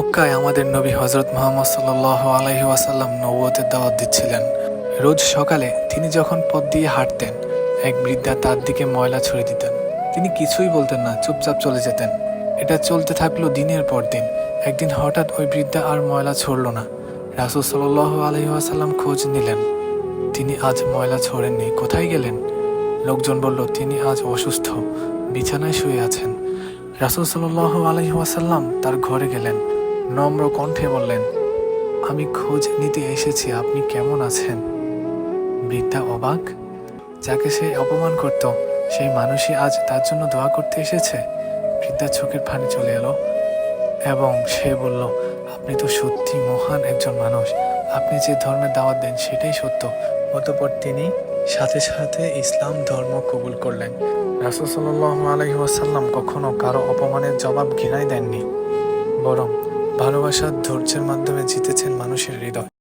মক্কায় আমাদের নবী হজরত মোহাম্মদ সাল্লাহ আলহি ওয়াসাল্লাম নবতের দাওয়াত দিচ্ছিলেন। রোজ সকালে তিনি যখন পথ দিয়ে হাঁটতেন, এক বৃদ্ধা তার দিকে ময়লা ছড়ে দিতেন। তিনি কিছুই বলতেন না, চুপচাপ চলে যেতেন। এটা চলতে থাকল দিনের পর দিন। একদিন হঠাৎ ওই বৃদ্ধা আর ময়লা ছড়ল না। রাসুল সাল্লাহ আলহি ওয়াসাল্লাম খোঁজ নিলেন। তিনি আজ ময়লা ছড়েননি, কোথায় গেলেন? লোকজন বলল, তিনি আজ অসুস্থ, বিছানায় শুয়ে আছেন। রাসুল সাল্লাহ আলহি ওয়াসাল্লাম তার ঘরে গেলেন। নম্র কণ্ঠে বললেন, আমি খোঁজ নিতে এসেছি, আপনি কেমন আছেন? বৃদ্ধা অবাক, যাকে সে অপমান করত, সেই মানুষই আজ তার জন্য দোয়া করতে এসেছে? বৃদ্ধা চোখের পানি চলে এলো এবং সে বলল, আপনি তো সত্যি মহান একজন মানুষ। আপনি যে ধর্মের দাওয়াত দেন, সেটাই সত্য। অতপর তিনি সাথে সাথে ইসলাম ধর্ম কবুল করলেন। রাসুল সাল্লাহ আলহি ওয়াসাল্লাম কখনো কারও অপমানের জবাব ঘৃণাই দেননি, বরং ভালোবাসার ধৈর্যের মাধ্যমে জিতেছেন মানুষের হৃদয়।